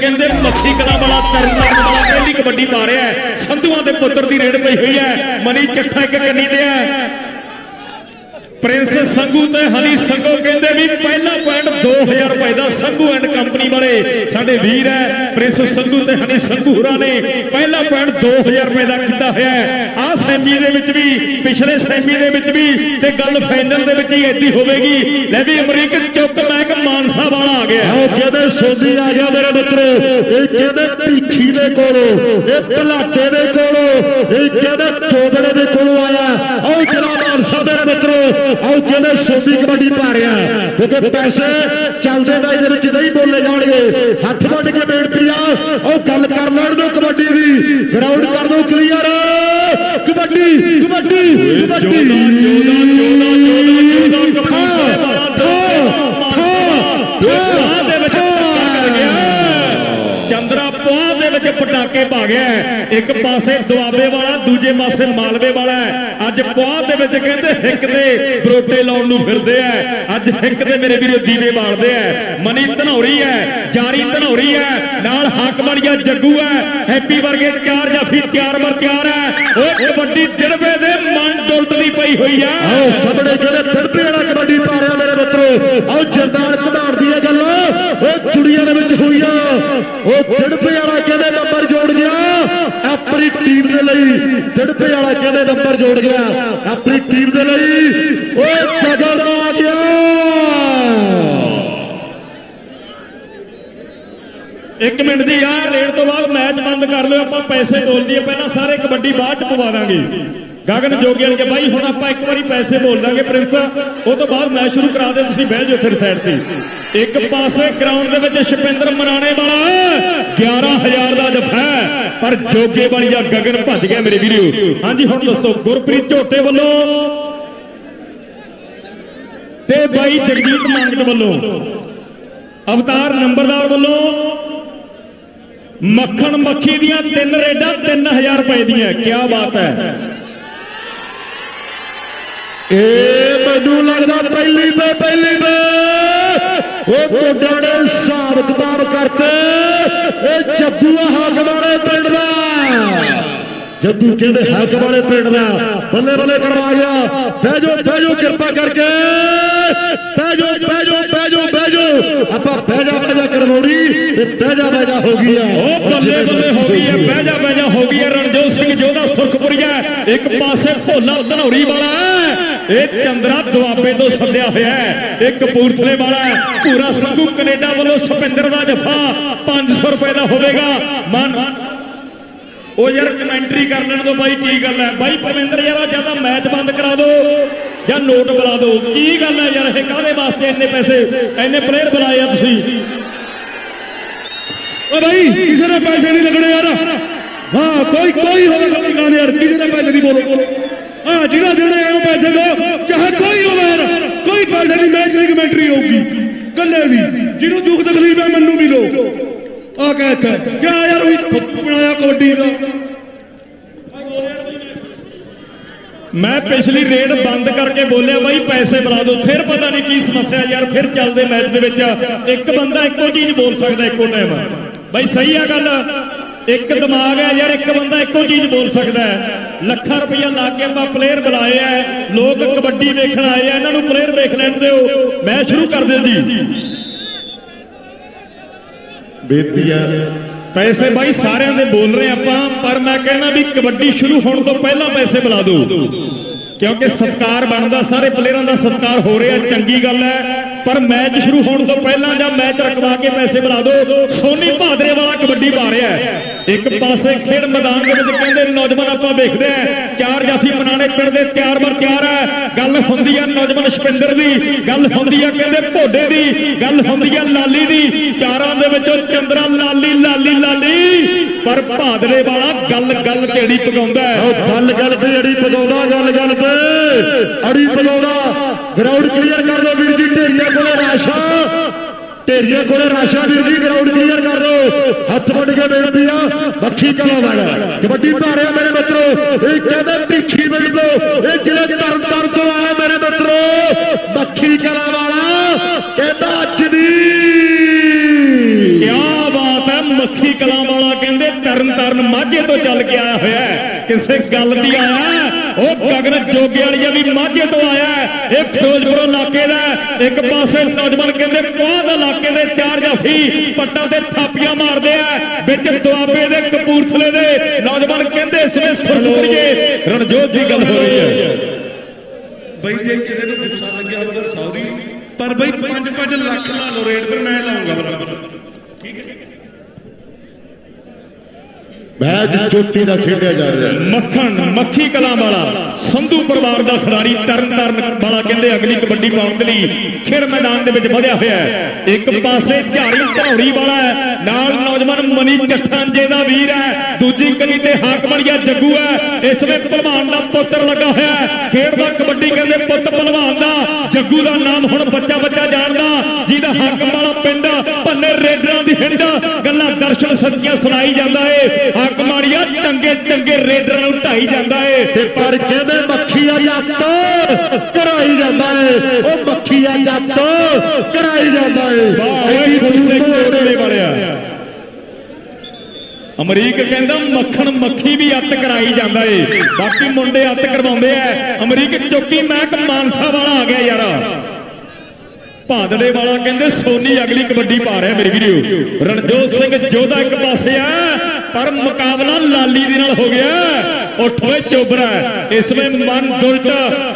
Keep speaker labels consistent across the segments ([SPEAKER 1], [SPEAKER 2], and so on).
[SPEAKER 1] ਕਹਿੰਦੇ ਮੱਖੀ ਕਲਾ ਵਾਲਾ ਤਰਨਤਾਰਨ ਵਾਲਾ ਪਹਿਲੀ ਕਬੱਡੀ ਪਾ ਰਿਹਾ ਹੈ। ਸੰਧੂਆਂ ਦੇ ਪੁੱਤਰ ਦੀ ਰੇਡ ਪਈ ਹੋਈ ਹੈ। ਮਨੀ ਚੱਠਾ ਇੱਕ ਕੰਨੀ ਤੇ ਹੈ। ਪ੍ਰਿੰਸ ਸੰਗੂ ਤੇ ਹਨੀ ਸੰਗੋ ਕਹਿੰਦੇ ਵੀ ਪਹਿਲਾ ਪੁਆਇੰਟ 2000 ਰੁਪਏ ਦਾ ਸੰਗੂ ਐਂਡ ਕੰਪਨੀ ਵਾਲੇ ਸਾਡੇ ਵੀਰ ਹੈ। ਪ੍ਰਿੰਸ ਸੰਗੂ ਤੇ ਹਨੀ ਸੰਗੂ ਹੋਰਾਂ ਨੇ ਪਹਿਲਾ ਪੁਆਇੰਟ 2000 ਰੁਪਏ ਦਾ ਕੀਤਾ ਹੋਇਆ ਹੈ। ਆਹ ਸੈਮੀ ਦੇ ਵਿੱਚ ਵੀ, ਪਿਛਲੇ ਸੈਮੀ ਦੇ ਵਿੱਚ ਵੀ ਤੇ ਗੱਲ ਫਾਈਨਲ ਦੇ ਵਿੱਚ ਹੀ ਐਡੀ ਹੋਵੇਗੀ। ਲੈ ਵੀ ਅਮਰੀਕ ਚੁੱਕ ਮੈਕ ਮਾਨਸਾ ਵਾਲਾ ਆ ਗਿਆ।
[SPEAKER 2] ਸੋਧੀ ਆ ਗਿਆ ਮੇਰੇ ਮਿੱਤਰੋ। ਇਹ ਕਹਿੰਦੇ ਭੀਖੀ ਦੇ ਕੋਲੋਂ ਇਹ ਭਲਾਟੇ ਦੇ ਕੋਲੋਂ ਇਹ ਕਹਿੰਦੇ ਤੋਬੜੇ ਦੇ ਕੋਲੋਂ ਆਇਆ। ਆਓ ਜਨਾਬ ਮਾਨਸਾ ਮੇਰੇ ਮਿੱਤਰੋ ਆਓ ਕਹਿੰਦੇ ਸੋਧੀ ਕਬੱਡੀ ਪਾ ਰਿਹਾ। ਕਿਉਂਕਿ ਪੈਸੇ ਚੱਲਦੇ ਮੈਚ ਦੇ ਵਿੱਚ ਨਹੀਂ ਬੋਲੇ ਜਾਣਗੇ। ਹੱਥ ਵੱਢ ਕੇ ਬੇਨਤੀ ਆ ਆਓ ਗੱਲ ਕਰ ਲੈਣ ਦਿਓ ਕਬੱਡੀ ਦੀ। ਗਰਾਊਂਡ ਕਰ ਦਿਓ ਕਲੀਅਰ ਕਬੱਡੀ ਕਬੱਡੀ ਕਬੱਡੀ।
[SPEAKER 1] ਵਿੱਚ ਪਟਾਕੇ ਇੱਕ ਪਾਸੇ ਦੁਆਬੇ ਵਾਲਾ, ਦੂਜੇ ਪਾਸੇ ਮਾਲਵੇ ਵਾਲਾ ਅੱਜ ਪੋਹ ਦੇ ਵਿੱਚ ਕਹਿੰਦੇ ਹਿੱਕ ਦੇ ਬਰੋਟੇ ਲਾਉਣ ਨੂੰ ਫਿਰਦੇ ਆ। ਅੱਜ ਹਿੱਕ ਦੇ ਮੇਰੇ ਵੀਰੋ ਦੀਵੇ ਬਾਲਦੇ ਆ। ਮਨੀ ਧਨੌਰੀ ਹੈ, ਜਾਰੀ ਧਨੌਰੀ ਹੈ, ਨਾਲ ਹਾਕਮੜੀਆ ਜੱਗੂ ਹੈ। ਹੈਪੀ ਵਰਗੇ ਚਾਰ ਜਾਫੀ ਤਿਆਰ ਮਰ ਤਿਆਰ ਹੈ। ਉਹ ਕਬੱਡੀ ਦਿੜਵੇ ਦੇ ਮਨ ਡੁਲਟਦੀ ਪਈ ਹੋਈ ਆ।
[SPEAKER 2] ਆਓ, ਸਾਹਮਣੇ ਕਹਿੰਦੇ ਫਿਰਦੇ ਵਾਲਾ ਕਬੱਡੀ ਪਾ ਰਿਹਾ ਮੇਰੇ ਮਿੱਤਰੋ। ਆਓ ਜਰਦਾਰ ਘਮਾੜ ਦੀ ਇਹ ਗੱਲ। ਉਹ ਕੁੜੀਆਂ ਦੇ ਵਿੱਚ ਹੋਈ ਆ। ਉਹ ਡਿੜਪੇ ਵਾਲਾ ਕਹਿੰਦੇ ਨੰਬਰ ਜੋੜ ਗਿਆ ਆਪਣੀ ਟੀਮ ਦੇ ਲਈ ਵਾਲਾ ਕਹਿੰਦੇ ਨੰਬਰ ਜੋੜ ਗਿਆ? ਆਪਣੀ ਟੀਮ ਦੇ ਲਈ। ਉਹ ਜਗੜ ਆ ਗਿਆ।
[SPEAKER 1] ਇੱਕ ਮਿੰਟ ਦੀ ਯਾਰ, ਰੇਡ ਤੋਂ ਬਾਅਦ ਮੈਚ ਬੰਦ ਕਰ ਲਿਓ। ਆਪਾਂ ਪੈਸੇ ਬੋਲ ਦਈਏ। ਪਹਿਲਾਂ ਸਾਰੇ ਕਬੱਡੀ ਬਾਅਦ ਚ ਪਵਾ ਦਾਂਗੇ। ਗਗਨ ਜੋਗੀ ਵਾਲੇ ਬਾਈ ਹੁਣ ਆਪਾਂ ਇੱਕ ਵਾਰੀ ਪੈਸੇ ਬੋਲ ਦਾਂਗੇ ਪ੍ਰਿੰਸ। ਉਹ ਤੋਂ ਬਾਅਦ ਮੈਚ ਸ਼ੁਰੂ ਕਰਾ ਦੇ ਤੁਸੀਂ ਬਹਿ ਜਾਓ ਫਿਰ ਸਾਈਡ ਤੇ। ਇੱਕ ਪਾਸੇ ਗਰਾਊਂਡ ਦੇ ਵਿੱਚ ਸ਼ਪਿੰਦਰ ਮਰਾਣੇ ਵਾਲਾ 11000 ਦਾ ਜਫਾ ਪਰ ਜੋਗੇ ਵਾਲੀ ਜਾਂ ਗਗਨ ਭੱਜ ਗਿਆ ਮੇਰੇ ਵੀਰੋ। ਹਾਂਜੀ, ਹੁਣ ਦੱਸੋ, ਗੁਰਪ੍ਰੀਤ ਝੋਟੇ ਵੱਲੋਂ ਤੇ ਬਾਈ ਜਗਜੀਤ ਮੰਗਟ ਵੱਲੋਂ ਅਵਤਾਰ ਨੰਬਰਦਾਰ ਵੱਲੋਂ ਮੱਖਣ ਮੱਖੀ ਦੀਆਂ ਤਿੰਨ ਰੇਡਾਂ 3000 ਰੁਪਏ ਦੀਆਂ। ਕੀ ਬਾਤ ਹੈ।
[SPEAKER 2] ਇਹ ਮੈਨੂੰ ਲੱਗਦਾ ਪਹਿਲੀ ਤੇ ਪਹਿਲੀ ਤੇ ਉਹ ਮੁੰਡਿਆਂ ਨੇ ਹਿਸਾਬ ਕਿਤਾਬ ਕਰਤੇ। ਇਹ ਜੱਗੂ ਹਾਕਮ ਵਾਲੇ ਪਿੰਡ ਦਾ। ਜੱਗੂ ਕਹਿੰਦੇ ਹਾਕਮ ਵਾਲੇ ਪਿੰਡ ਦਾ? ਬੱਲੇ ਬੱਲੇ ਕਰਵਾ ਗਿਆ। ਬਹਿ ਜਾਓ ਬਹਿ ਜਾਓ ਕਿਰਪਾ ਕਰਕੇ। ਬਹਿ ਜਾਓ ਬਹਿ ਜਾਓ ਬਹਿ ਜਾਓ ਬਹਿ ਜਾਓ। ਆਪਾਂ ਬਹਿ ਜਾ ਬਹਿ ਜਾ ਕਰਮੌਰੀ ਤੇ ਬਹਿ ਜਾ ਬਹਿ ਜਾ ਹੋ ਗਈ ਆ।
[SPEAKER 1] ਉਹ ਬੱਲੇ ਬੱਲੇ ਹੋ ਗਈ ਹੈ ਬਹਿ ਜਾ ਬਹਿ ਜਾ ਹੋ ਗਈ ਹੈ ਰਣਜੋਤ ਸਿੰਘ ਜੋਧਾ ਸੁਰਖਪੁਰੀਆ, ਇੱਕ ਪਾਸੇ ਭੋਲਾ ਧਨੌਰੀ ਵਾਲਾ। ਇਹ ਚੰਦਰਾ ਦੁਆਬੇ ਤੋਂ ਸੱਦਿਆ ਹੋਇਆ ਹੈ। ਇਹ ਕਪੂਰਥਲੇ ਵਾਲਾ ਪੂਰਾ ਸੰਗੂ ਕੈਨੇਡਾ ਵੱਲੋਂ ਸੁਪਿੰਦਰ ਦਾ ਜਫਾ 500 ਰੁਪਏ ਦਾ ਹੋਵੇਗਾ। ਮਨ ਉਹ ਯਾਰ ਕਮੈਂਟਰੀ ਕਰ ਲੈਣ ਦੋ ਬਾਈ, ਕੀ ਗੱਲ ਹੈ? ਬਾਈ ਪਰਮਿੰਦਰ ਯਾਰ ਜਾਂ ਤਾਂ ਮੈਚ ਬੰਦ ਕਰਾ ਦਿਓ ਜਾਂ ਨੋਟ ਬੁਲਾ ਦਿਓ ਕੀ ਗੱਲ ਹੈ ਯਾਰ, ਇਹ ਕਾਹਦੇ ਵਾਸਤੇ ਇੰਨੇ ਪੈਸੇ? ਇੰਨੇ ਪਲੇਅਰ ਬੁਲਾਏ ਆ ਤੁਸੀਂ?
[SPEAKER 2] ਓ ਭਾਈ ਕਿਸੇ ਨੇ ਪੈਸੇ ਨਹੀਂ ਲੱਗਣੇ ਯਾਰ। ਹਾਂ, ਕੋਈ ਕੋਈ ਹੋਵੇ ਦੁਕਾਨ ਯਾਰ। ਕਿਸੇ ਨੇ ਪੈਸੇ ਨਹੀਂ ਬੋਲੋ। ਹਾਂ, ਜਿਹੜਾ ਜਿਹੜੇ ਆਏ ਪੈਸੇ ਦੋ, ਚਾਹੇ ਕੋਈ ਹੋਵੇ ਕੋਈ ਪੈਸੇ ਨਹੀਂ ਮੈਚ ਦੀ ਕਮੈਂਟਰੀ ਹੋਊਗੀ। ਕੱਲੇ ਵੀ ਜਿਹਨੂੰ ਦੁੱਖ ਤਕਲੀਫ ਹੈ, ਮੈਨੂੰ ਵੀ ਲੋ ਆ ਕਹਿਤਾ ਕਿਆ ਯਾਰ, ਉਹੀ ਬਣਾਇਆ ਕਬੱਡੀ ਦਾ।
[SPEAKER 1] ਮੈਂ ਪਿਛਲੀ ਰੇਡ ਬੰਦ ਕਰਕੇ ਬੋਲਿਆ, ਬਾਈ ਪੈਸੇ ਬੁਲਾ ਦਿਓ। ਫਿਰ ਪਤਾ ਨਹੀਂ ਕੀ ਸਮੱਸਿਆ ਯਾਰ, ਫਿਰ ਚੱਲਦੇ ਮੈਚ ਦੇ ਵਿੱਚ। ਇੱਕ ਬੰਦਾ ਇੱਕੋ ਚੀਜ਼ ਬੋਲ ਸਕਦਾ, ਇੱਕੋ ਟਾਈਮ ਬਾਈ ਸਹੀ ਆ ਗੱਲ। ਇੱਕ ਦਿਮਾਗ ਹੈ ਯਾਰ ਇੱਕ ਬੰਦਾ ਇੱਕੋ ਚੀਜ਼ ਬੋਲ ਸਕਦਾ ਹੈ। ਲੱਖਾਂ ਰੁਪਈਆ ਲਾ ਕੇ ਆਪਾਂ ਪਲੇਅਰ ਬੁਲਾਏ ਆ। ਲੋਕ ਕਬੱਡੀ ਵੇਖਣ ਆਏ ਆ ਇਹਨਾਂ ਨੂੰ ਪਲੇਅਰ ਵੇਖ ਲੈਣ ਦਿਓ। ਮੈਚ ਸ਼ੁਰੂ ਕਰ ਜੀ।
[SPEAKER 2] ਬੇਨਤੀ ਹੈ।
[SPEAKER 1] ਪੈਸੇ ਬਾਈ ਸਾਰਿਆਂ ਦੇ ਬੋਲ ਰਹੇ ਆਪਾਂ ਪਰ ਮੈਂ ਕਹਿੰਦਾ ਵੀ ਕਬੱਡੀ ਸ਼ੁਰੂ ਹੋਣ ਤੋਂ ਪਹਿਲਾਂ ਪੈਸੇ ਬੁਲਾ ਦਿਓ। ਕਿਉਂਕਿ ਸਤਕਾਰ ਬਣਦਾ ਸਾਰੇ ਪਲੇਅਰਾਂ ਦਾ ਸਤਕਾਰ ਹੋ ਰਿਹਾ ਚੰਗੀ ਗੱਲ ਹੈ। ਪਰ ਮੈਚ ਸ਼ੁਰੂ ਹੋਣ ਤੋਂ ਪਹਿਲਾਂ ਜਾਂ ਮੈਚ ਰਕਵਾ ਕੇ ਪੈਸੇ ਬੁਲਾ ਦਿਓ, ਸੋਨੀ ਭਾਦਰੇ ਵਾਲਾ ਕਬੱਡੀ ਪਾ ਰਿਹਾ ਇੱਕ ਪਾਸੇ ਖੇਡ ਮੈਦਾਨ ਦੇ ਵਿੱਚ ਕਹਿੰਦੇ ਨੌਜਵਾਨ ਆਪਾਂ ਵੇਖਦੇ ਆ ਚਾਰ ਜਾਫੀ ਮਨਾਣੇ ਪਿੰਡ ਦੇ ਤਿਆਰ ਬਰ ਤਿਆਰ ਹੈ। ਗੱਲ ਹੁੰਦੀ ਆ ਨੌਜਵਾਨ ਸ਼ਪਿੰਦਰ ਦੀ, ਗੱਲ ਹੁੰਦੀ ਆ ਕਹਿੰਦੇ ਭੋਡੇ ਦੀ, ਗੱਲ ਹੁੰਦੀ ਆ ਲਾਲੀ ਦੀ। ਚਾਰਾਂ ਦੇ ਵਿੱਚੋਂ ਚੰਦਰਾ ਲਾਲੀ ਲਾਲੀ ਲਾਲੀ। ਪਰ ਭਾਦਰੇ ਵਾਲਾ ਗੱਲ ਗੱਲ ਤੇ ਅੜੀ ਪਕਾਉਂਦਾ
[SPEAKER 2] ਉਹ ਗੱਲ ਗੱਲ ਤੇ ਅੜੀ ਪਗਾਉਂਦਾ ਗੱਲ ਗੱਲ ਤੇ। ਅੜੀ ਪਗਾਉਂਦਾ ਗਰਾਊਂਡ ਕਲੀਅਰ ਕਰ ਦਿਓ ਵੀਰ ਜੀ ਢੇਰੀਆਂ ਕੋਲੇ ਕੋਲੇ ਰਾਸ਼ਾ ਵੀਰ ਜੀ ਗਰਾਊਂਡ ਕਲੀਅਰ ਕਰ ਦਿਓ। ਹੱਥ ਵੱਢ ਕੇ ਬੇਨਤੀ ਆ ਬੱਖੀ ਕਲਾ ਵਾਲਾ। ਕਬੱਡੀ ਪਾ ਰਿਹਾ ਮੇਰੇ ਮਿੱਤਰੋ, ਇਹ ਕਹਿੰਦੇ ਭਿੱਖੀ ਮਿਲ ਦੋ ਇਹ ਜਿਹੜੇ ਤਰਨ ਤਰਨ ਤੋਂ ਆਇਆ ਮੇਰੇ ਮਿੱਤਰੋ। ਬੱਖੀ ਕਲਾ ਵਾਲਾ ਕਹਿੰਦਾ ਅੱਜ ਦੀ
[SPEAKER 1] ਕੀ ਬਾਤ ਹੈ ਮੱਖੀ ਕਲਾਂ ਵਾਲਾ ਮਾਝੇ ਤੋਂ ਚੱਲ ਕੇ ਆਇਆ ਹੋਇਆ ਕਿਸੇ ਗੱਲ ਦੀ ਆਇਆ ਉਹ ਗਗਨ ਜੋਗੇ ਵਾਲੀਆ ਵੀ ਮਾਝੇ ਤੋਂ ਆਇਆ ਇਹ ਫਿਰੋਜ਼ਪੁਰ ਇਲਾਕੇ ਦਾ ਇੱਕ ਪਾਸੇ ਨੌਜਵਾਨ ਕਹਿੰਦੇ ਪੁਆਧ ਇਲਾਕੇ ਦੇ ਚਾਰ ਜਾਫੀ ਪੱਟਾਂ ਤੇ ਥਾਪੀਆਂ ਮਾਰਦੇ ਆ। ਵਿੱਚ ਦੁਆਬੇ ਦੇ ਕਪੂਰਥਲੇ ਦੇ ਨੌਜਵਾਨ ਕਹਿੰਦੇ, ਇਸ ਵੇ ਸਰਦੂਰੀਏ ਰਣਜੋਤ ਦੀ ਗੱਲ ਹੋ ਰਹੀ ਹੈ।
[SPEAKER 3] ਬਈ ਜੇ ਕਿਸੇ ਨੂੰ ਗੁੱਸਾ ਲੱਗਿਆ ਹੋਵੇ ਤਾਂ ਸੌਰੀ। ਪਰ ਬਈ 5-5 ਲੱਖ ਲਾ ਲਓ ਰੇਟ ਫਿਰ ਮੈਂ ਲਾਉਂਗਾ ਬਰਾਬਰ। ਠੀਕ ਹੈ।
[SPEAKER 2] ਮੈਚ ਚੋਟੀ ਦਾ ਖੇਡਿਆ ਜਾ ਰਿਹਾ
[SPEAKER 1] ਮੱਖਣ, ਮੱਖੀ ਕਲਾਂ ਵਾਲਾ, ਸੰਧੂ ਪਰਿਵਾਰ ਦਾ ਖਿਡਾਰੀ ਤਰਨ ਤਾਰਨ ਵਾਲਾ ਕਹਿੰਦੇ ਅਗਲੀ ਕਬੱਡੀ ਪਾਉਣ ਦੇ ਲਈ ਖੇਡ ਮੈਦਾਨ ਦੇ ਵਿੱਚ ਵਧਿਆ ਹੋਇਆ ਹੈ। ਇੱਕ ਪਾਸੇ ਝਾੜੀ ਧੌੜੀ ਵਾਲਾ ਹੈ, ਨਾਲ ਨੌਜਵਾਨ ਮਨੀ ਚੱਠਾਂਜੇ ਦਾ ਵੀਰ ਹੈ, ਦੂਜੀ ਕਲੀ ਤੇ ਹਾਕਮੜੀਆ ਜੱਗੂ ਹੈ। ਇਸ ਵੇ ਭਲਵਾਨ ਦਾ ਪੁੱਤਰ ਲੱਗਾ ਹੋਇਆ ਹੈ। ਖੇਡਦਾ ਕਬੱਡੀ ਕਹਿੰਦੇ ਪੁੱਤ ਭਲਵਾਨ ਦਾ, ਜੱਗੂ ਦਾ ਨਾਮ ਹੁਣ ਬੱਚਾ ਬੱਚਾ ਜਾਣਦਾ, ਜਿਹਦਾ ਹਾਕਮ ਵਾਲਾ ਪਿੰਡ ਭੰਨੇ ਰੇਡਰਾਂ ਦੀ ਹਿੰਡ। ਗੱਲਾਂ ਦਰਸ਼ਨ ਸੱਚੀਆਂ ਸੁਣਾਈ ਜਾਂਦਾ ਏ। ਚੰਗੇ ਚੰਗੇ ਰੇਡਰਾਂ ਨੂੰ ਢਾਈ ਜਾਂਦਾ ਏ।
[SPEAKER 2] ਤੇ ਪਰ ਕਹਿੰਦੇ ਮੱਖੀ ਆ ਜੱਟ? ਕਰਾਈ ਜਾਂਦਾ ਏ। ਉਹ ਮੱਖੀ ਆ ਜੱਟ ਕਰਾਈ ਜਾਂਦਾ ਏ।
[SPEAKER 1] ਖੁਰਸੇ ਕੋਟਲੇ ਵਾਲਿਆ ਅਮਰੀਕ ਕਹਿੰਦਾ ਮੱਖਣ ਮੱਖੀ ਵੀ ਅੱਤ ਕਰਾਈ ਜਾਂਦਾ ਏ। ਬਾਕੀ ਮੁੰਡੇ ਅੱਤ ਕਰਵਾਉਂਦੇ ਆ। ਅਮਰੀਕ ਚੌਕੀ ਮਹਿਕ ਮਾਨਸਾ ਵਾਲਾ ਆ ਗਿਆ ਯਾਰ। ਭਾਦੜੇ ਵਾਲਾ ਕਹਿੰਦੇ ਸੋਨੀ ਅਗਲੀ ਕਬੱਡੀ ਪਾ ਰਿਹਾ ਮੇਰੀ ਵੀਡੀਓ ਰਣਜੋਤ ਸਿੰਘ ਜੋਧਾ ਇੱਕ ਪਾਸੇ ਆ। ਪਰ ਮੁਕਾਬਲਾ ਲਾਲੀ ਦੇ ਨਾਲ ਹੋ ਗਿਆ ਉੱਠ ਓਏ ਚੋਬਰਾ, ਇਸ ਵੇ ਮਨ ਦੁਲਟ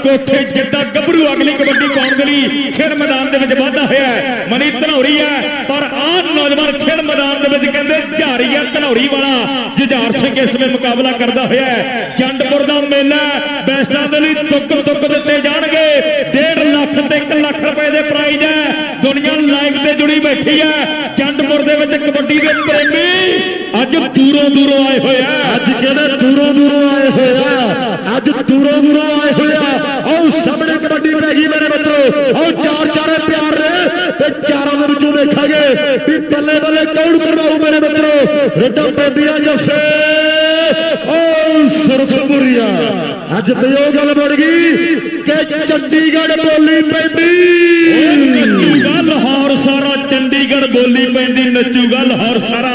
[SPEAKER 1] ਕੋਠੇ ਜਿੱਡਾ ਗੱਭਰੂ ਅਗਲੀ ਕਬੱਡੀ ਪਾਉਣ ਦੇ ਲਈ ਖੇਡ ਮੈਦਾਨ ਦੇ ਵਿੱਚ ਵਾਧਾ ਹੋਇਆ ਹੈ। ਮਨੀ ਧਨੌਰੀ ਹੈ, ਪਰ ਆਹ ਨੌਜਵਾਨ ਖੇਡ ਮੈਦਾਨ ਦੇ ਵਿੱਚ ਕਹਿੰਦੇ ਝਾਰੀਆ ਧਨੌਰੀ ਵਾਲਾ ਜੁਝਾਰ ਸਿੰਘ ਇਸ ਵੇ ਮੁਕਾਬਲਾ ਕਰਦਾ ਹੋਇਆ ਹੈ। ਦਾ ਮੇਲਾ, ਬੈਸਟਾਂ ਦੇ ਲਈ ਤੁੱਕ ਤੁੱਕ ਦਿੱਤੇ ਜਾਣਗੇ 1.5 ਲੱਖ ਤੇ 1 ਲੱਖ ਰੁਪਏ ਦੇ ਪ੍ਰਾਈਜ਼ ਹੈ ਦੁਨੀਆ ਲਾਈਵ ਤੇ ਜੁੜੀ ਬੈਠੀ ਹੈ ਜੰਡਪੁਰ ਦੇ ਵਿੱਚ ਕਬੱਡੀ ਦੇ ਪ੍ਰੇਮੀ ਅੱਜ ਦੂਰੋਂ ਦੂਰੋਂ ਆਏ ਹੋਏ ਆ
[SPEAKER 2] ਅੱਜ ਕਹਿੰਦੇ ਦੂਰੋਂ ਦੂਰੋਂ ਆਏ ਹੋਇਆ ਅੱਜ ਦੂਰੋਂ ਦੂਰੋਂ ਆਏ ਹੋਇਆ ਆਓ ਸਾਹਮਣੇ ਕਬੱਡੀ ਪੈ ਗਈ ਮੇਰੇ ਮਿੱਤਰੋ। ਆਓ ਚਾਰ ਚਾਰੇ ਪਿਆਰ ਨੇ ਤੇ ਚਾਰਾਂ ਦੇ ਵਿੱਚੋਂ ਦੇਖਾਂਗੇ ਵੀ ਬੱਲੇ ਬੱਲੇ ਕੌਣ ਕਰਵਾਉ ਮੇਰੇ ਮਿੱਤਰੋ। ਰੇਡਾਂ ਪੈਂਦੀਆਂ ਜੱਸੇ। ਓ ਸੁਰਖਪੁਰੀਆ। ਅੱਜ ਤੇ ਉਹ ਗੱਲ ਬਣ ਗਈ ਕਿ ਚੰਡੀਗੜ੍ਹ ਬੋਲੀ ਪੈਂਦੀ।
[SPEAKER 1] ਗੱਲ ਲਾਹੌਰ ਸਾਰਾ ਬੋਲੀ ਪੈਂਦੀ, ਨੱਚੂਗਾ ਲਾਹੌਰ ਸਾਰਾ।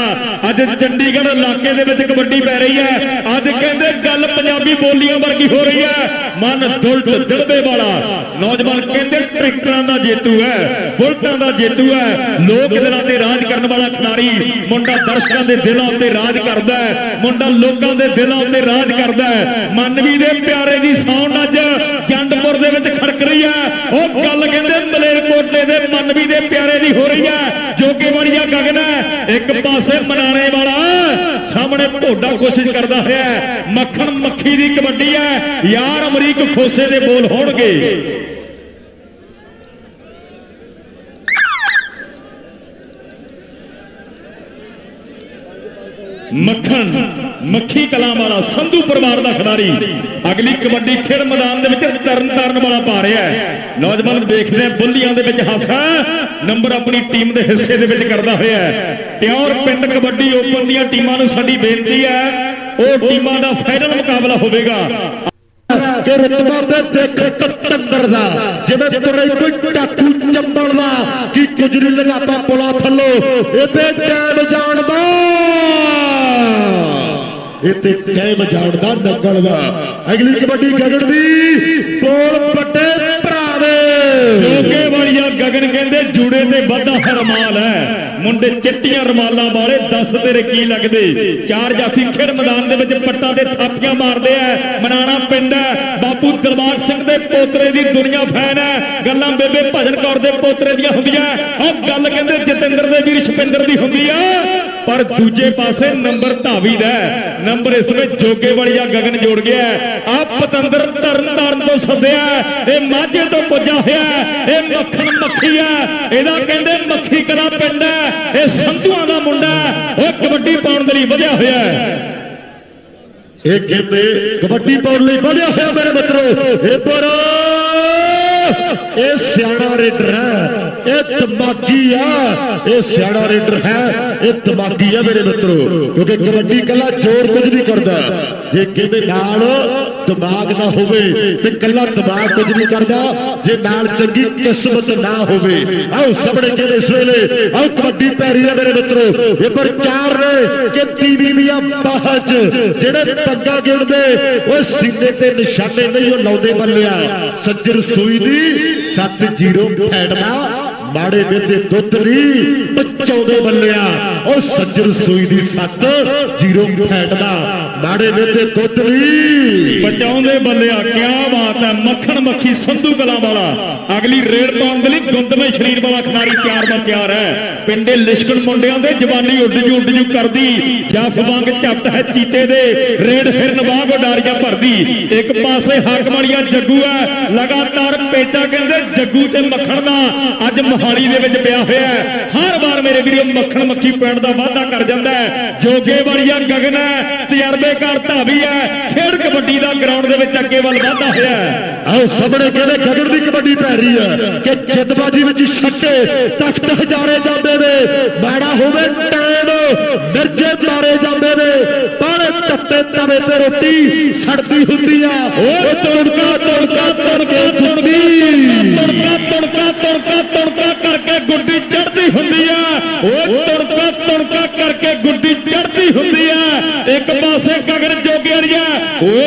[SPEAKER 1] ਅੱਜ ਚੰਡੀਗੜ੍ਹ ਇਲਾਕੇ ਦੇ ਵਿੱਚ ਕਬੱਡੀ ਪੈ ਰਹੀ ਹੈ। ਅੱਜ ਕਹਿੰਦੇ ਗੱਲ ਪੰਜਾਬੀ ਬੋਲੀਆਂ ਵਰਗੀ ਹੋ ਰਹੀ ਹੈ। ਮਨ ਦੁਲਟ ਦਿਲਵੇ ਵਾਲਾ। ਨੌਜਵਾਨ ਕਹਿੰਦੇ ਟਰੈਕਟਰਾਂ ਦਾ ਜੇਤੂ ਹੈ, ਬੁਲਟਾਂ ਦਾ ਜੇਤੂ ਹੈ। ਲੋਕ ਦਿਲਾਂ ਤੇ ਰਾਜ ਕਰਨ ਵਾਲਾ ਖਿਡਾਰੀ। ਮੁੰਡਾ ਦਰਸ਼ਕਾਂ ਦੇ ਦਿਲਾਂ ਉੱਤੇ ਰਾਜ ਕਰਦਾ ਹੈ। ਮੁੰਡਾ ਲੋਕਾਂ ਦੇ ਦਿਲਾਂ ਉੱਤੇ ਰਾਜ ਕਰਦਾ ਹੈ। ਮਨਵੀ ਦੇ ਪਿਆਰੇ ਦੀ ਸੌਣ ਅੱਜ ਜੰਡਪੁਰ ਦੇ ਵਿੱਚ ਖੜਕ ਰਹੀ ਹੈ। ਉਹ ਗੱਲ ਕਹਿੰਦੇ ਮਲੇਰਕੋਟਲੇ ਦੇ ਮਨਵੀ ਦੇ ਪਿਆਰੇ ਦੀ ਹੋ ਰਹੀ ਹੈ। ਜੋਗੇ ਗਗਨ ਇੱਕ ਪਾਸੇ ਮਨਾਰੇ ਵਾਲਾ ਸਾਹਮਣੇ ਢੋਡਾ ਕੋਸ਼ਿਸ਼ ਕਰਦਾ ਹੋਇਆ ਹੈ। ਮੱਖਣ ਮੱਖੀ ਦੀ ਕਬੱਡੀ ਹੈ ਯਾਰ ਅਮਰੀਕ ਖੋਸੇ ਦੇ ਬੋਲ ਹੋਣਗੇ ਮੱਖਣ ਮੱਖੀ ਕਲਾਂ ਵਾਲਾ ਸੰਧੂ ਪਰਿਵਾਰ ਦਾ ਖਿਡਾਰੀ। ਅਗਲੀ ਕਬੱਡੀ ਖੇਡ ਮੈਦਾਨ ਦੇ ਵਿੱਚ ਤਰਨ ਤਾਰਨ ਵਾਲਾ ਪਾ ਰਿਹਾ ਹੈ। ਨੌਜਵਾਨ ਦੇਖਦੇ ਬੁੱਲੀਆਂ ਦੇ ਵਿੱਚ ਹਾਸਾ ਨੰਬਰ ਆਪਣੀ ਟੀਮ ਦੇ ਹਿੱਸੇ ਦੇ ਵਿੱਚ ਕਰਦਾ ਹੋਇਆ ਹੈ। ਤਿਉਰ ਪਿੰਡ ਕਬੱਡੀ ਓਪਨ ਦੀਆਂ ਟੀਮਾਂ ਨੂੰ ਸਾਡੀ ਬੇਨਤੀ ਹੈ, ਉਹ ਟੀਮਾਂ ਦਾ ਫਾਈਨਲ ਮੁਕਾਬਲਾ ਹੋਵੇਗਾ।
[SPEAKER 2] ਕਿ ਰਤਬਾ ਤੇ ਦੇਖ ਤੰਦਰ ਦਾ, ਜਿਵੇਂ ਤੁਰੇ ਕੋਈ ਟਾਕੂ ਚੰਬਲ ਦਾ, ਕੀ ਕੁਝ ਨਹੀਂ ਪੁਲਾ ਥੱਲੋ। ਇਹਦੇ ਟਾਈਮ ਜਾਣਦਾ। ਇੱਥੇ ਟਾਈਮ ਜਾਣਦਾ ਨੰਗਲ ਦਾ ਅਗਲੀ ਕਬੱਡੀ ਗਗਨ ਦੀ ਬੋਲ ਵੱਡੇ ਭਰਾਵੇ।
[SPEAKER 1] ਜੋਗੇ ਵਾਲੀਆ ਗਗਨ ਕਹਿੰਦੇ, ਜੂੜੇ ਤੇ ਵਾਧਾ ਹਰਮਾਲ ਹੈ। ਮੁੰਡੇ ਚਿੱਟੀਆਂ ਰਮਾਲਾਂ ਵਾਲੇ ਦੱਸ ਤੇਰੇ ਕੀ ਲੱਗਦੇ। ਚਾਰ ਜਾਫੀ ਖੇਡ ਮੈਦਾਨ ਦੇ ਵਿੱਚ ਪੱਟਾਂ ਤੇ ਥਾਪੀਆਂ ਮਾਰਦੇ ਆ। ਮਨਾਣਾ ਪਿੰਡ ਹੈ। ਬਾਪੂ ਦਰਬਾਰ ਸਿੰਘ ਦੇ ਪੋਤਰੇ ਦੀ ਦੁਨੀਆ ਫੈਨ ਹੈ। ਗੱਲਾਂ ਬੇਬੇ ਭਜਨ ਕੌਰ ਦੇ ਪੋਤਰੇ ਦੀਆਂ ਹੁੰਦੀਆਂ। ਉਹ ਗੱਲ ਕਹਿੰਦੇ, ਜਤਿੰਦਰ ਦੇ ਵੀਰ ਸ਼ਪਿੰਦਰ ਦੀ ਹੁੰਦੀ ਆ। ਪਰ ਦੂਜੇ ਪਾਸੇ ਨੰਬਰ ਧਾਵੀ ਦਾ ਨੰਬਰ ਇਸ ਵਿੱਚ ਜੋਗੇ ਵਾਲੀਆ ਗਗਨ ਜੋੜ ਗਿਆ ਆ ਪਤੰਦਰ ਤਰਨ ਤਾਰਨ ਤੋਂ ਸੱਦਿਆ ਇਹ ਮਾਝੇ ਤੋਂ ਪੁੱਜਾ ਹੋਇਆ ਇਹ ਮੱਖਣ ਮੱਖੀ ਆ ਇਹਦਾ ਕਹਿੰਦੇ ਮੱਖੀ ਕਲਾ ਪਿੰਡ ਹੈ। ਇਹ ਸੰਧੂਆਂ ਦਾ ਮੁੰਡਾ ਹੈ। ਉਹ ਕਬੱਡੀ ਪਾਉਣ ਦੇ ਲਈ ਵਧਿਆ ਹੋਇਆ ਹੈ।
[SPEAKER 2] ਇਹ ਕਹਿੰਦੇ ਕਬੱਡੀ ਪਾਉਣ ਲਈ ਵਧਿਆ ਹੋਇਆ ਮੇਰੇ ਮਿੱਤਰੋ। ਇਹ ਪਰ ਇਹ ਸਿਆਣਾ ਰੇਡਰ ਹੈ। ਇਹ ਦਿਮਾਗੀ ਆ। ਇਹ ਸਿਆਣਾ ਰੇਡਰ ਹੈ। ਇਹ ਦਿਮਾਗੀ ਆ ਮੇਰੇ ਮਿੱਤਰੋ। ਕਿਉਂਕਿ ਕਬੱਡੀ ਕੱਲਾ ਜ਼ੋਰ ਕੁਝ ਨਹੀਂ ਕਰਦਾ। ਜੇ ਕਹਿੰਦੇ ਨਾਲ ਦਿਮਾਗ ਨਾ ਹੋਵੇ ਤੇ ਕੱਲਾ ਦਿਮਾਗ ਕੁਝ ਨਹੀਂ ਕਰਦਾ। ਜੇ ਨਾਲ ਚੰਗੀ ਕਿਸਮਤ ਨਾ ਹੋਵੇ। ਆਓ ਸਾਹਮਣੇ ਕਹਿੰਦੇ ਇਸ ਵੇਲੇ, ਆਓ ਕਬੱਡੀ ਪੈਰੀ ਹੈ ਮੇਰੇ ਮਿੱਤਰੋ। ਇਹ ਪਰ ਚਾਰ ਨੇ ਕਿ ਟੀਵੀ ਦੀਆਂ ਬਾਹਾਂ ਜਿਹੜੇ ਪੱਗਾਂ ਗਿਣਦੇ ਉਹ ਸੀਨੇ ਤੇ ਨਿਸ਼ਾਨੇ ਨਹੀਂ ਉਹ ਲਾਉਂਦੇ ਬੱਲਿਆ। ਸੱਜਰ ਸੂਈ ਦੀ 7-0 ਫੈੜਦਾ ਮਾੜੇ ਵੇਦੇ ਦੁੱਧ ਨਹੀਂ ਬਚਾਉਂਦੇ ਬੱਲਿਆ ਉਹ ਸੱਜਰ ਸੂਈ ਦੀ 7-0 ਫੈੜਦਾ ਮਾੜੇ ਵੇਦੇ ਦੁੱਧ ਨਹੀਂ
[SPEAKER 1] ਬਚਾਉਂਦੇ ਬੱਲਿਆ ਕੀ ਬਾਤ ਹੈ, ਮੱਖਣ ਮੱਖੀ ਸੰਧੂ ਕਲਾਂ ਵਾਲਾ। ਅਗਲੀ ਰੇਡ ਪਾਉਣ ਦੇ ਲਈ ਗੁੰਦਵੇਂ ਸ਼ਰੀਰ ਵਾਲਾ ਖਿਡਾਰੀ ਤਿਆਰ ਬਰ ਤਿਆਰ ਹੈ। ਪਿੰਡੇ ਲਿਸ਼ਕਣ ਮੁੰਡਿਆਂ ਦੇ ਜਵਾਨੀ ਉੱਡ ਜੂ ਉੱਡ ਜੂ ਕਰਦੀ। ਜਫ ਵਾਂਗ ਝਪਟ ਹੈ ਚੀਤੇ ਦੇ। ਰੇਡ ਫਿਰਨ ਵਾਂਗ ਉਡਾਰੀਆਂ ਭਰਦੀ। ਇੱਕ ਪਾਸੇ ਹਾਕਮ ਵਾਲੀਆ ਜੱਗੂ ਹੈ। ਲਗਾਤਾਰ ਪੇਚਾ ਕਹਿੰਦੇ ਜੱਗੂ ਤੇ ਮੱਖਣ ਦਾ। ਅੱਜ ਮੋਹਾਲੀ ਦੇ ਵਿੱਚ ਪਿਆ ਹੋਇਆ ਹੈ। ਹਰ ਵਾਰ ਮੇਰੇ ਵੀਰੋ ਮੱਖਣ ਮੱਖੀ ਪਿੰਡ ਦਾ ਵਾਅਦਾ ਕਰ ਜਾਂਦਾ ਹੈ। ਜੋਗੇ ਵਾਲੀਆ ਗਗਨ ਹੈ ਤਜਰਬੇਕਾਰ ਧਾਵੀ ਹੈ। ਖੇਡ ਕਬੱਡੀ ਦਾ ਗਰਾਊਂਡ ਦੇ ਵਿੱਚ ਅੱਗੇ ਵੱਲ ਵਾਧਾ ਹੋਇਆ ਹੈ।
[SPEAKER 2] ਆਓ ਸਾਹਮਣੇ ਕਹਿੰਦੇ ਗਗਨ ਦੀ ਕਬੱਡੀ ਪੈ ਰਹੀ ਹੈ ਕਿ ਜਿੱਦਬਾਜੀ ਵਿੱਚ ਛੱਕੇ ਤਖਤ ਹਜ਼ਾਰੇ ਜਾਂਦੇ ਨੇ। ਮਾੜਾ ਹੋਵੇ ਟਾਈਮ ਮਿਰਜੇ ਮਾਰੇ ਜਾਂਦੇ ਨੇ। ਪਰ ਤੱਤੇ ਤਵੇ ਤੇ ਰੋਟੀ ਸੜਦੀ ਹੁੰਦੀ ਆ। ਉਹ ਤੁੜਕਾ ਤੁੜਕਾ ਤੁੜਕੇ
[SPEAKER 1] ਤੁੜਕਾ ਤੁੜਕਾ ਤੁੜਕਾ ਕਰਕੇ ਗੁੱਡੀ ਚੜਦੀ ਹੁੰਦੀ ਆ ਓਏ ਤੁੜਕਾ ਤੁੜਕਾ ਕਰਕੇ ਗੁੱਡੀ ਚੜਦੀ ਹੁੰਦੀ ਆ ਇੱਕ ਪਾਸੇ ਗਗਨ ਜੋਗਿਆਰੀਆ ਓਏ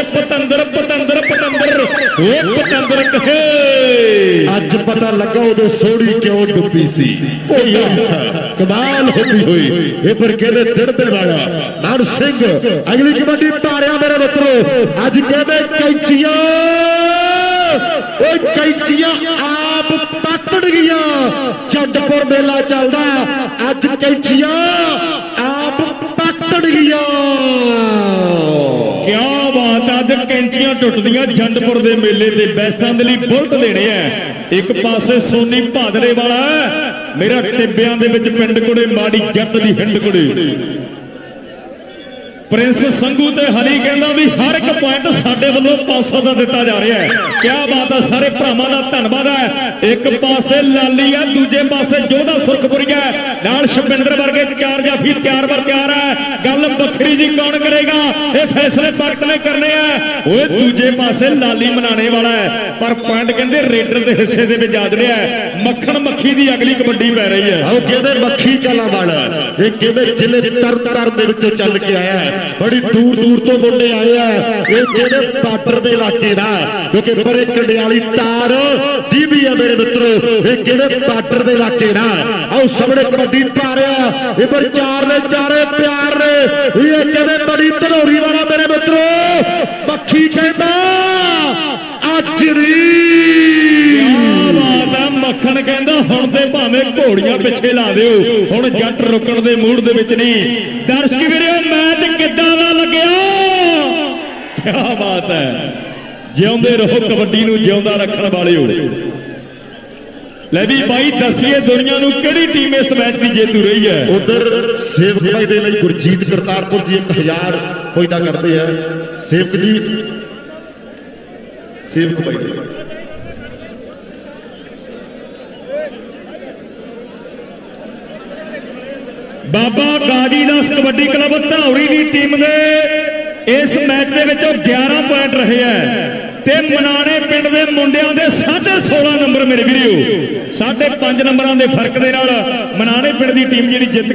[SPEAKER 1] ਦੂਜੇ ਪਾਸੇ ਪਤੰਦਰ ਪਤੰਦਰ ਪਤੰਦਰ ਓਏ ਪਤੰਦਰ ਕਹੇ
[SPEAKER 2] ਅੱਜ ਪਤਾ ਲੱਗਾ ਉਦੋਂ ਸੋੜੀ ਕਿਉਂ ਡੁੱਬੀ ਸੀ ਉਹ ਯਾਰ ਸਾਹਿਬ, ਕਮਾਲ ਹੁੰਦੀ ਹੋਈ ਇਹ ਪਰ ਕਹਿੰਦੇ ਦਿੜਦੇ ਵਾਲਾ ਨਾਨ ਸਿੰਘ ਅਗਲੀ ਕਬੱਡੀ ਪਾਰਿਆ ਮੇਰੇ ਮਿੱਤਰੋ ਅੱਜ ਕਹਿੰਦੇ ਕੈਂਚੀਆਂ ਓਏ ਕੈਂਚੀਆਂ ਆਪ ਪੱਟੜ ਗਈਆਂ ਚੱਡਪੁਰ ਮੇਲਾ ਚੱਲਦਾ ਅੱਜ ਕੈਂਚੀਆਂ ਆਪ ਪੱਟੜ ਗਈਆਂ
[SPEAKER 1] ਕਿਆ ਬਾਤ ਆ, ਅੱਜ ਟੁੱਟਦੀਆਂ ਜੰਡਪੁਰ ਦੇ ਮੇਲੇ ਤੇ ਬੈਸਟਾਂ ਦੇ ਲਈ ਬੁਲਟ ਦੇਣੇ ਆ। ਇੱਕ ਪਾਸੇ ਸੋਨੀ ਭਾਦਰੇ ਵਾਲਾ ਮੇਰਾ ਟਿੱਬਿਆਂ ਦੇ ਵਿੱਚ ਪਿੰਡ ਕੁੜੇ, ਮਾੜੀ ਜੱਟ ਦੀ ਹਿੰਡ ਕੁੜੇ। ਪ੍ਰਿੰਸ ਸੰਗੂ ਤੇ ਹਰੀ ਕਹਿੰਦਾ ਵੀ ਹਰ ਇੱਕ ਪੁਆਇੰਟ ਸਾਡੇ ਵੱਲੋਂ 500 ਦਾ ਦਿੱਤਾ ਜਾ ਰਿਹਾ ਹੈ। ਕਿਆ ਬਾਤ ਹੈ ਸਾਰੇ ਭਰਾਵਾਂ ਦਾ ਧੰਨਵਾਦ ਹੈ ਇੱਕ ਪਾਸੇ ਲਾਲੀ ਆ, ਦੂਜੇ ਪਾਸੇ ਜੋਧਾ ਸੁਰਖਪੁਰੀਆ ਨਾਲ ਸ਼ਪਿੰਦਰ ਵਰਗੇ ਚਾਰ ਜਾਫੀ ਤਿਆਰ ਬਰ ਤਿਆਰ ਹੈ ਗੱਲ ਵੱਖਰੀ ਜੀ, ਕੌਣ ਕਰੇਗਾ? ਇਹ ਫੈਸਲੇ ਵਕਤ ਨੇ ਕਰਨੇ ਆ। ਓਏ, ਦੂਜੇ ਪਾਸੇ ਲਾਲੀ ਮਨਾਣੇ ਵਾਲਾ ਹੈ। ਪਰ ਪੁਆਇੰਟ ਕਹਿੰਦੇ ਰੇਡਰ ਦੇ ਹਿੱਸੇ ਦੇ ਵਿੱਚ ਆ ਰਿਹਾ ਹੈ ਮੱਖਣ ਮੱਖੀ ਦੀ ਅਗਲੀ ਕਬੱਡੀ ਪੈ ਰਹੀ ਹੈ।
[SPEAKER 2] ਆਓ, ਕਹਿੰਦੇ ਮੱਖੀ ਕਲਾ ਵਾਲਾ? ਇਹ ਕਹਿੰਦੇ ਜ਼ਿਲ੍ਹੇ ਤਰਨ ਦੇ ਵਿੱਚੋਂ ਚੱਲ ਕੇ ਆਇਆ ਹੈ। ਬੜੀ ਦੂਰ ਦੂਰ ਤੋਂ ਮੁੰਡੇ ਆਏ ਆ। ਇਹ ਕਹਿੰਦੇ ਬਾਰਡਰ ਦੇ ਇਲਾਕੇ ਦਾ ਕਿਉਂਕਿ ਪਰੇ ਕੰਡਿਆਲੀ ਤਾਰ ਦੀ ਵੀ ਆ ਮੇਰੇ ਮਿੱਤਰੋ, ਇਹ ਕਿਹੜੇ ਬਾਰਡਰ ਦੇ ਇਲਾਕੇ ਦਾ ਆਓ ਸਾਹਮਣੇ ਕਬੱਡੀ ਪਾ ਰਿਹਾ। ਇਹ ਪਰ ਚਾਰ ਨੇ, ਚਾਰੇ ਪਿਆਰ ਨੇ। ਇਹ ਕਹਿੰਦੇ ਬੜੀ ਧਨੌਰੀ ਵਾਲਾ ਮੇਰੇ ਮਿੱਤਰੋ, ਪੱਖੀ ਕਹਿੰਦਾ ਅੱਜ ਨਹੀਂ
[SPEAKER 1] ਬਾਤ ਹੈ, ਮੱਖਣ ਕਹਿੰਦਾ ਹੁਣ ਤੇ ਭਾਵੇਂ ਘੋੜੀਆਂ ਪਿੱਛੇ ਲਾ ਦਿਓ, ਹੁਣ ਜੱਟ ਰੁਕਣ ਦੇ ਮੂਡ ਦੇ ਵਿੱਚ ਨਹੀਂ ਦਰਸ਼ਕ ਵੀਰੋ ਕਿਆ ਬਾਤ ਹੈ। ਜਿਉਂਦੇ ਰਹੋ ਕਬੱਡੀ ਨੂੰ ਜਿਉਂਦਾ ਰੱਖਣ ਵਾਲਿਓ। ਲੈ ਵੀ ਬਾਈ ਦੱਸੀਏ ਦੁਨੀਆ ਨੂੰ ਕਿਹੜੀ ਟੀਮ ਇਸ ਮੈਚ ਦੀ ਜੇਤੂ ਰਹੀ ਹੈ?
[SPEAKER 2] ਉਧਰ ਸੇਵਕ ਭਾਈ ਦੇ ਲਈ ਗੁਰਜੀਤ ਕਰਤਾਰਪੁਰ ਜੀ 1000 ਪੈਦਾ ਕਰਦੇ ਆ। ਸੇਵਕ ਜੀ ਸੇਵਕ ਦੇ।
[SPEAKER 1] ਬਾਬਾ ਗਾਜੀ ਦਾਸ ਕਬੱਡੀ ਕਲੱਬ ਧੌਰੀ ਦੀ ਟੀਮ ਦੇ ਇਸ ਮੈਚ ਦੇ ਵਿੱਚ ਉਹ 11 ਪੁਆਇੰਟ ਰਹੇ ਆ। ਤੇ ਮਨਾਣੇ ਪਿੰਡ ਦੇ ਮੁੰਡਿਆਂ ਦੇ 16.5 ਨੰਬਰ ਮੇਰੇ ਵੀਰੋ। 5.5 ਨੰਬਰਾਂ ਦੇ ਫ਼ਰਕ ਦੇ ਨਾਲ ਮਨਾਣੇ ਪਿੰਡ ਦੀ ਟੀਮ ਜਿਹੜੀ ਜਿੱਤ